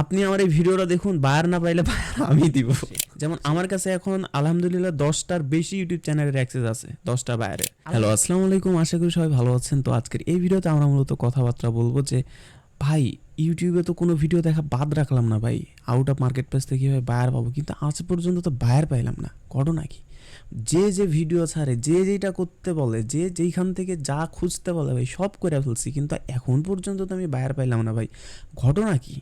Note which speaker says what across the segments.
Speaker 1: আপনি আমার এই ভিডিওটা দেখুন বায়ার না পাইলে বায়ার আমি দিব। যেমন আমার কাছে এখন আলহামদুলিল্লাহ দশটার বেশি ইউটিউব চ্যানেলের অ্যাক্সেস আছে দশটা বায়ারের হ্যালো আসসালামু আলাইকুম আশা করি সবাই ভালো আছেন। তো আজকের এই ভিডিওতে আমরা মূলত কথাবার্তা বলব যে ভাই ইউটিউবে তো কোনো ভিডিও দেখা বাদ রাখলাম না ভাই। আউট অফ মার্কেট প্লেস থেকে কীভাবে বায়ার পাবো? কিন্তু আজ পর্যন্ত তো বায়ার পাইলাম না। ঘটনা কি? যে যে ভিডিও ছাড়ে যে যেটা করতে বলে যে যেইখান থেকে যা খুঁজতে বলে ভাই সব করে ফেলছি। কিন্তু এখন পর্যন্ত তো আমি বায়ার পাইলাম না ভাই। ঘটনা কি?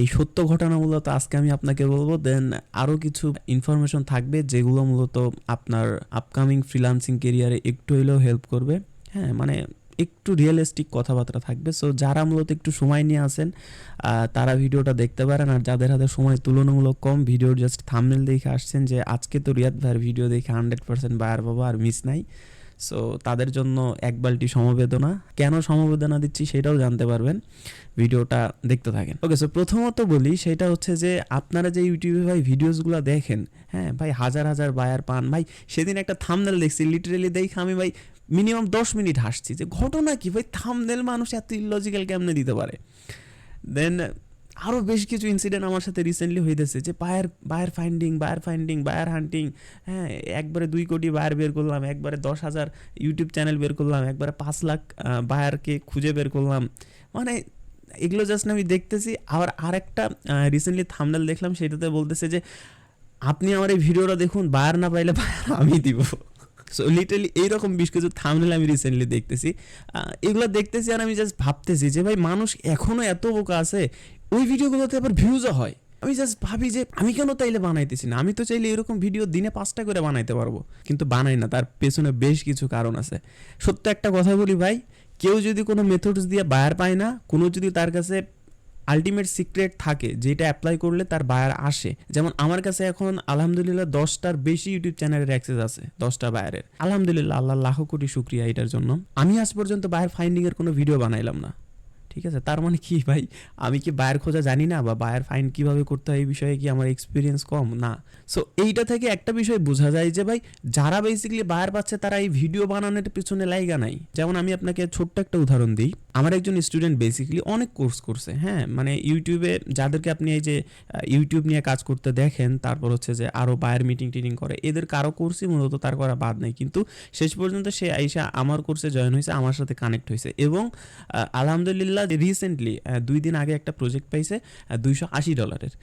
Speaker 1: এই সত্য ঘটনা মূলত আজকে আমি আপনাকে বলব। দেন আরও কিছু ইনফরমেশন থাকবে যেগুলো মূলত আপনার আপকামিং ফ্রিলান্সিং কেরিয়ারে একটু হইলেও হেল্প করবে। হ্যাঁ মানে একটু রিয়েলিস্টিক কথাবার্তা থাকবে। সো যারা মূলত একটু সময় নিয়ে আসেন তারা ভিডিওটা দেখতে পারেন। আর যাদের হাতে সময় তুলনামূলক কম, ভিডিওর জাস্ট থামনেল দেখে আসছেন যে, আজকে তো রিয়াদ ভাইয়ের ভিডিও দেখে হান্ড্রেড পার্সেন্ট বায়ার পাবো, আর মিস নাই। সো তাদের জন্য এক বালটি সমবেদনা। কেন সমবেদনা দিচ্ছি সেটাও জানতে পারবেন। ভিডিওটা দেখতে থাকেন। ওকে সো প্রথমত বলি সেটা হচ্ছে যে আপনারা যে ইউটিউবে ভাই ভিডিওসগুলো দেখেন হ্যাঁ ভাই হাজার হাজার বায়ার পান। ভাই, সেদিন একটা থামনেল দেখছি লিটারেলি দেখে আমি ভাই মিনিমাম দশ মিনিট হাসছি যে ঘটনা কি? ভাই থামনেল মানুষ এত ইলজিক্যাল কেমনে দিতে পারে? দেন আরও বেশ কিছু ইনসিডেন্ট আমার সাথে রিসেন্টলি হইতেছে যে buyer buyer finding buyer finding buyer hunting হ্যাঁ একবারে দুই কোটি বায়ার বের করলাম, একবারে দশ হাজার ইউটিউব চ্যানেল বের করলাম, একবারে পাঁচ লাখ বায়ারকে খুঁজে বের করলাম। মানে এগুলো জাস্ট আমি দেখতেছি। আবার আরেকটা রিসেন্টলি থামনেল দেখলাম, সেটাতে বলতেছে যে, আপনি আমার এই ভিডিওটা দেখুন বায়ার না পাইলে বায়ার আমি দিব। সো লিটারলি এইরকম বেশ কিছু থামনেল আমি রিসেন্টলি দেখতেছি। এগুলো দেখতেছি আর আমি জাস্ট ভাবতেছি যে, ভাই, মানুষ এখনও এত বোকা আছে, ওই ভিডিওগুলোতে আবার ভিউজও হয়। আমি জাস্ট ভাবি যে, আমি কেন তাইলে বানাইতেছি না? আমি তো চাইলে এরকম ভিডিও দিনে পাঁচটা করে বানাইতে পারব। কিন্তু বানাই না, তার পেছনে বেশ কিছু কারণ আছে। সত্য একটা কথা বলি ভাই, কেউ যদি কোনো মেথডস দিয়ে বায়ার পায় না, কোনো যদি তার কাছে আলটিমেট সিক্রেট থাকে, যেটা অ্যাপ্লাই করলে তার বায়ার আসে। যেমন আমার কাছে এখন আলহামদুলিল্লাহ দশটার বেশি ইউটিউব চ্যানেলের অ্যাক্সেস আছে, দশটা বায়ারের আলহামদুলিল্লাহ, আল্লাহ লাখ কোটি শুক্রিয়া এটার জন্য। আমি আজ পর্যন্ত বায়ার ফাইন্ডিং এর কোনো ভিডিও বানাইলাম না, ঠিক আছে? তার মানে কি ভাই? আমি কি বায়ার খোঁজা জানি না বা বায়ার ফাইন কীভাবে করতে হয় এই বিষয়ে কি আমার এক্সপিরিয়েন্স কম? না। সো এইটা থেকে একটা বিষয় বোঝা যায় যে ভাই, যারা বেসিক্যালি বায়ার পাচ্ছে, তারা এই ভিডিও বানানোর পিছনে লাইগা নাই। যেমন আমি আপনাকে ছোট্ট একটা উদাহরণ দিই। আমার একজন স্টুডেন্ট বেসিক্যালি অনেক কোর্স করছে হ্যাঁ? মানে ইউটিউবে যাদেরকে আপনি এই যে ইউটিউব নিয়ে কাজ করতে দেখেন, তারপর হচ্ছে যে আরও বায়ার মিটিং টিটিং করে, এদের কারও কোর্সই মূলত তার করা বাদ নেই। কিন্তু শেষ পর্যন্ত সে আইসা আমার কোর্সে জয়েন হয়েছে, আমার সাথে কানেক্ট হয়েছে এবং আলহামদুলিল্লাহ রিসেন্টলি দুই দিন আগে একটা প্রজেক্ট পাইছে দুইশো আশি ডলারের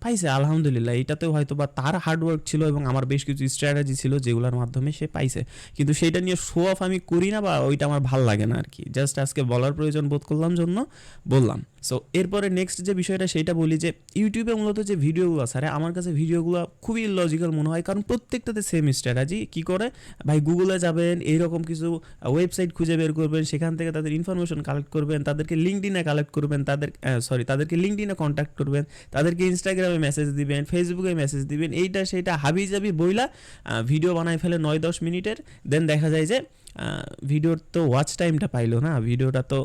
Speaker 1: পাইছে, আলহামদুলিল্লাহ। এটাতেও হয়তো বা তার হার্ডওয়ার্ক ছিল এবং আমার বেশ কিছু স্ট্র্যাটেজি ছিল যেগুলোর মাধ্যমে সে পাইছে। কিন্তু সেটা নিয়ে শো অফ আমি করি না বা ওইটা আমার ভালো লাগে না আর কি জাস্ট আজকে বলার প্রয়োজন বোধ করলাম, জন্য বললাম। সো এরপরে নেক্সট যে বিষয়টা সেটা বলি যে ইউটিউবে মূলত যে ভিডিওগুলো আরে আমার কাছে ভিডিওগুলো খুবই লজিক্যাল মনে হয়, কারণ প্রত্যেকটাতে সেম স্ট্র্যাটেজি কী করে? ভাই গুগলে যাবেন, এইরকম কিছু ওয়েবসাইট খুঁজে বের করবেন, সেখান থেকে তাদের ইনফরমেশন কালেক্ট করবেন, তাদেরকে লিঙ্কডিনে কালেক্ট করবেন, তাদের সরি তাদেরকে লিঙ্কডিনে কন্ট্যাক্ট করবেন, তাদেরকে ইনস্টাগ্রামে মেসেজ দিবেন ফেসবুকে মেসেজ দিবেন, এইটা সেইটা হাবি জাবি বইলা ভিডিও বানায় ফেলে নয় দশ মিনিটের দেন দেখা যায় যে ভিডিওর তো ওয়াচ টাইমটা পাইলো না ভিডিওটা তো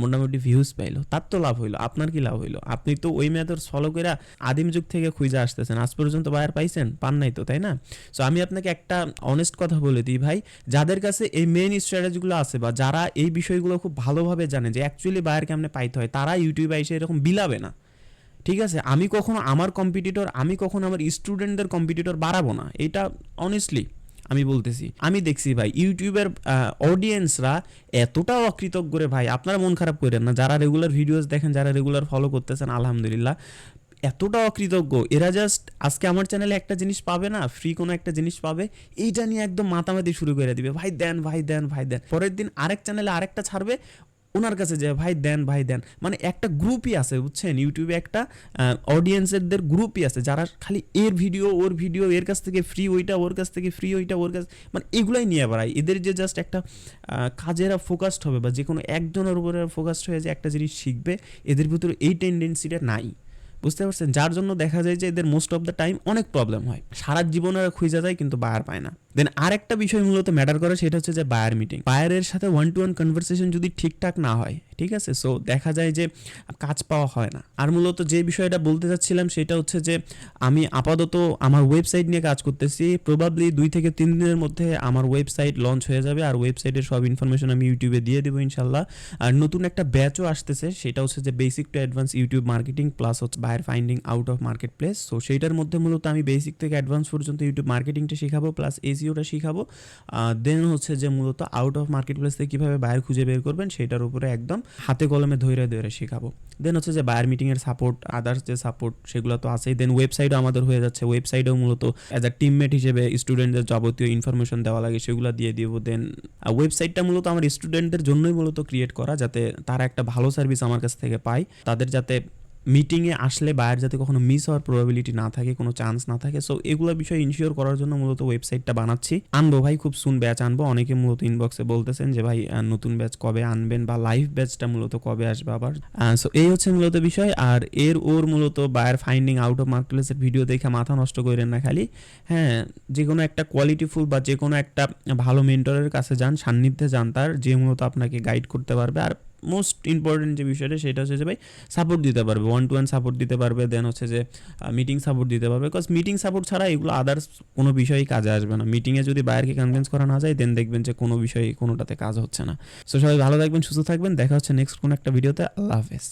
Speaker 1: মোটামুটি ভিউজ পাইলো। তার তো লাভ হইল, আপনার কি লাভ হইল? আপনি তো ওই মেথড ফলো করে আদিম যুগ থেকে খুঁজে আসতেছেন, আজ পর্যন্ত বায়ার পাইছেন, পান নাই তো, তাই না? সো আমি আপনাকে একটা অনেস্ট কথা বলে দিই ভাই, যাদের কাছে এই মেন স্ট্র্যাটেজিগুলো আছে বা যারা এই বিষয়গুলো খুব ভালোভাবে জানে যে অ্যাকচুয়ালি বায়ার কেমনে পাইতে হয়, তারা ইউটিউবে এসে এরকম বিলাবে না। ঠিক আছে? আমি কখনো আমার কম্পিটিটর আমি কখনো আমার স্টুডেন্টদের কম্পিটিটর বাড়াবো না, এটা অনেস্টলি আমি বলতেছি। আমি দেখছি ভাই, ইউটিউবের অডিয়েন্সরা এতটা অকৃতজ্ঞ রে ভাই, আপনারা মন খারাপ করেন না। যারা রেগুলার ভিডিওস দেখেন, যারা রেগুলার ফলো করতেছেন, আলহামদুলিল্লাহ এতটা অকৃতজ্ঞ। এরা জাস্ট আজকে আমার চ্যানেলে একটা জিনিস পাবে না ফ্রি কোনো একটা জিনিস পাবে, এইটা নিয়ে একদম মাতামাতি শুরু করে দিবে। ভাই, দেন ভাই দেন ভাই, দেন। পরের দিন আরেক চ্যানেলে আরেকটা ছাড়বে ওনার কাছে যে, ভাই, দেন ভাই, দেন। মানে একটা গ্রুপই আছে, বুঝছেন? ইউটিউবে একটা অডিয়েন্সেরদের গ্রুপই আছে, যারা খালি এর ভিডিও, ওর ভিডিও, এর কাছ থেকে ফ্রি ওইটা, ওর কাছ থেকে ফ্রি ওইটা, ওর কাছ মানে এগুলাই নিয়ে বেড়ায়। এদের যে জাস্ট একটা কাজেরা ফোকাসড হবে বা যে কোনো একজনের উপরে ফোকাসড হয়ে যে একটা জিনিস শিখবে, এদের ভিতরে এই টেন্ডেন্সিটা নাই। বুঝতে পারছেন? যার জন্য দেখা যায় যে, এদের মোস্ট অফ দ্য টাইম অনেক প্রবলেম হয়। সারা জীবনে খুঁজে যায়, কিন্তু বায়ার পায় না। দেন আরেকটা বিষয় মূলত ম্যাটার করে সেটা হচ্ছে যে বায়ার মিটিং বায়ারের সাথে ওয়ান টু ওয়ান কনভারসেশন যদি ঠিকঠাক না হয়, ঠিক আছে? সো দেখা যায় যে কাজ পাওয়া হয় না। আর মূলত যে বিষয়টা বলতে চাচ্ছিলাম সেটা হচ্ছে যে আমি আপাতত আমার ওয়েবসাইট নিয়ে কাজ করতেছি। প্রবাবলি দুই থেকে তিন দিনের মধ্যে আমার ওয়েবসাইট লঞ্চ হয়ে যাবে আর ওয়েবসাইটের সব ইনফরমেশন আমি ইউটিউবে দিয়ে দেবো ইনশাল্লাহ। আর নতুন একটা ব্যাচও আসতেছে, সেটা হচ্ছে যে basic to advance YouTube marketing plus হচ্ছে buyer finding out of marketplace so সেইটার মধ্যে মূলত আমি বেসিক থেকে অ্যাডভান্স পর্যন্ত ইউটিউব মার্কেটিংটা শেখাবো প্লাস এসিওটা শেখাবো। দেন হচ্ছে যে মূলত আউট অফ মার্কেট প্লেস থেকে কীভাবে বায়ার খুঁজে বের করবেন সেটার উপরে একদম হাতে কলমে ধৈর্য ধরে শেখাবো। দেন হচ্ছে যে বায়ার মিটিংয়ের সাপোর্ট আদার্স যে সাপোর্ট সেগুলো তো আছেই। দেন ওয়েবসাইটও আমাদের হয়ে যাচ্ছে। ওয়েবসাইটেও মূলত অ্যাজ আ টিমমেট হিসেবে স্টুডেন্টদের যাবতীয় ইনফরমেশন দেওয়া লাগে সেগুলো দিয়ে দিব। দেন ওয়েবসাইটটা মূলত আমার স্টুডেন্টদের জন্যই মূলত ক্রিয়েট করা যাতে তারা একটা ভালো সার্ভিস আমার কাছ থেকে পায়। তাদের যাতে মিটিংয়ে আসলে বায়ার যাতে কখনো মিস হওয়ার প্রবাবিলিটি না থাকে, কোনো চান্স না থাকে। সো এগুলো বিষয় ইনশিওর করার জন্য মূলত ওয়েবসাইটটা বানাচ্ছি। আনব ভাই, খুব সুন ব্যাচ আনব। অনেকে মূলত ইনবক্সে বলতেছেন যে, ভাই নতুন ব্যাচ কবে আনবেন বা লাইভ ব্যাচটা মূলত কবে আসবে আবার? সো এই হচ্ছে মূলত বিষয়। আর এর ওর মূলত বায়ার ফাইন্ডিং আউট অফ মার্কেটপ্লেসের ভিডিও দেখে মাথা নষ্ট করেন না খালি। হ্যাঁ যে কোনো একটা কোয়ালিটিফুল বা যে কোনো একটা ভালো মেন্টরের কাছে যান, সান্নিধ্যে যান তার, যে মূলত আপনাকে গাইড করতে পারবে। আর মোস্ট ইম্পর্টেন্ট যে বিষয়টা সেটা হচ্ছে যে ভাই সাপোর্ট দিতে পারবে ওয়ান টু ওয়ান সাপোর্ট দিতে পারবে দেন হচ্ছে যে মিটিং সাপোর্ট দিতে পারবে বিকজ মিটিং সাপোর্ট ছাড়া এগুলো আদার্স কোনো বিষয়েই কাজে আসবে না। মিটিংয়ে যদি বাইরকে কনভিন্স করা না যায় দেন দেখবেন যে কোনো বিষয়ে কোনোটাতে কাজ হচ্ছে না। সো সবাই ভালো থাকবেন, সুস্থ থাকবেন। দেখা হচ্ছে নেক্সট কোনো একটা ভিডিওতে আল্লাহ হাফেজ।